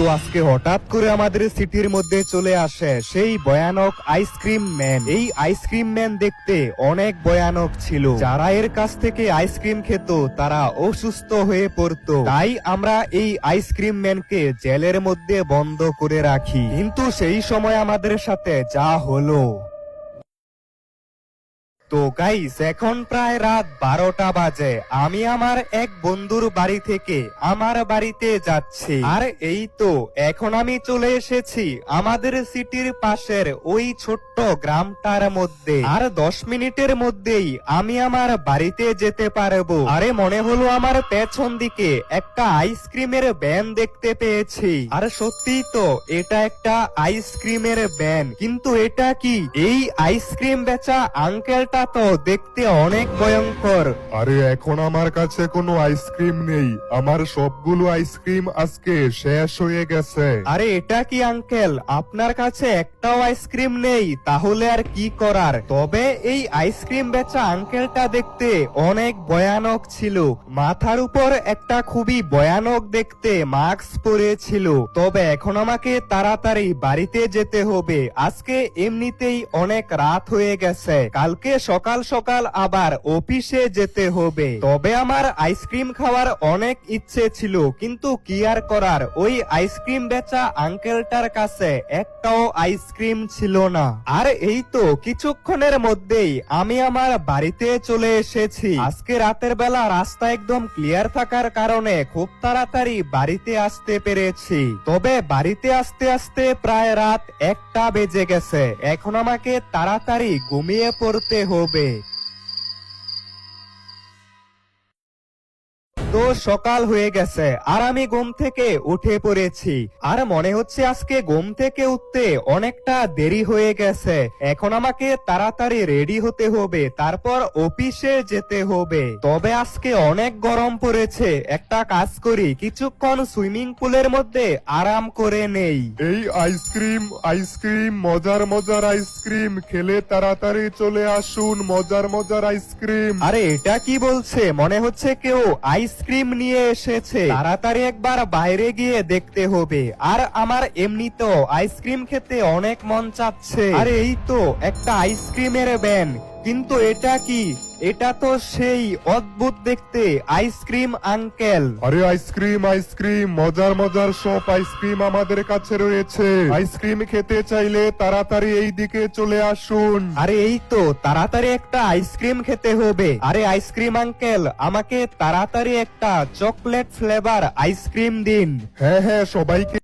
তো আজকে হঠাৎ করে আমাদের সিটির মধ্যে চলে আসে সেই ভয়ানক আইসক্রিম ম্যান এই আইসক্রিম ম্যান দেখতে অনেক ভয়ানক ছিল। যারা এর কাছ থেকে আইসক্রিম খেত, তারা অসুস্থ হয়ে পড়ত। তাই আমরা এই আইসক্রিম ম্যানকে জেলের মধ্যে বন্ধ করে রাখি। কিন্তু সেই সময় আমাদের সাথে যা হলো। তো গাইস এখন প্রায় রাত বারোটা বাজে। আমি আমার এক বন্ধুর বাড়ি থেকে আমার বাড়িতে যাচ্ছি। আর এই তো, এখন আমি চলে এসেছি আমাদের সিটির পাশের ওই ছোট্ট গ্রামটার মধ্যে। আর দশ মিনিটের মধ্যেই আমি আমার বাড়িতে যেতে পারব। আরে মনে হলো আমার পেছন দিকে একটা আইসক্রিমের ব্যান দেখতে পেয়েছি। আর সত্যি তো, এটা একটা আইসক্রিমের ব্যান। কিন্তু এটা কি? এই আইসক্রিম বেচা আঙ্কেলটা তো দেখতে অনেক ভয়ঙ্কর। আরে এখন আমার কাছে কোনো আইসক্রিম নেই। আমার সবগুলো আইসক্রিম আজকে শেষ হয়ে গেছে। আরে এটা কি আঙ্কেল? আপনার কাছে একটাও আইসক্রিম নেই তাহলে আর কি করার? তবে এই আইসক্রিম বেচা আঙ্কেলটা দেখতে অনেক ভয়ানক ছিল। মাথার উপর একটা খুবই ভয়ানক দেখতে মাস্ক পরেছিল। তবে এখন আমাকে তাড়াতাড়ি বাড়িতে যেতে হবে। আজকে এমনিতেই অনেক রাত হয়ে গেছে। কালকে সকাল সকাল আবার অফিসে যেতে হবে। তবে আমার আইসক্রিম খাওয়ার অনেক ইচ্ছে ছিল, কিন্তু কি আর করার? ওই আইসক্রিম বেচা আঙ্কেলটার কাছে একটাও আইসক্রিম ছিল না। আর এই তো কিছুক্ষণের মধ্যেই আমি আমার বাড়িতে চলে এসেছি। আজকে রাতের বেলা রাস্তা একদম ক্লিয়ার থাকার কারণে খুব তাড়াতাড়ি বাড়িতে আসতে পেরেছি। তবে বাড়িতে আসতে আসতে প্রায় রাত একটা বেজে গেছে। এখন আমাকে তাড়াতাড়ি ঘুমিয়ে পড়তে হবে Kobe. তো সকাল হয়ে গেছে আর আমি ঘুম থেকে উঠে পড়েছি। আর মনে হচ্ছে আজকে ঘুম থেকে উঠতে অনেকটা দেরি হয়ে গেছে। এখন আমাকে তাড়াতাড়ি রেডি হতে হবে তারপর অফিসে যেতে হবে। তবে আজকে অনেক গরম পড়েছে একটা কাজ করি কিছুক্ষণ সুইমিং পুলের মধ্যে আরাম করে নেই। এই আইসক্রিম আইসক্রিম মজার মজার আইসক্রিম খেলে তাড়াতাড়ি চলে আসুন মজার মজার আইসক্রিম। আরে এটা কি বলছে? মনে হচ্ছে কেউ আইসক্রিম নিয়ে এসেছে। তাড়াতাড়ি একবার বাইরে গিয়ে দেখতে হবে। আর আমার এমনিতেও আইসক্রিম খেতে অনেক মন চাচ্ছে। আরে এই তো, একটা আইসক্রিমের ব্যান। কিন্তু এটা কি? এটা তো সেই অদ্ভুত দেখতে আইসক্রিম আঙ্কেল আরে আইসক্রিম আইসক্রিম মজার মজার সব আইসক্রিম আমাদের কাছে রয়েছে। আইসক্রিম খেতে চাইলে তাড়াতাড়ি এই দিকে চলে আসুন। আরে এই তো তাড়াতাড়ি একটা আইসক্রিম খেতে হবে। আরে আইসক্রিম আঙ্কেল আমাকে তাড়াতাড়ি একটা চকলেট ফ্লেভার আইসক্রিম দিন। হ্যাঁ হ্যাঁ সবাইকে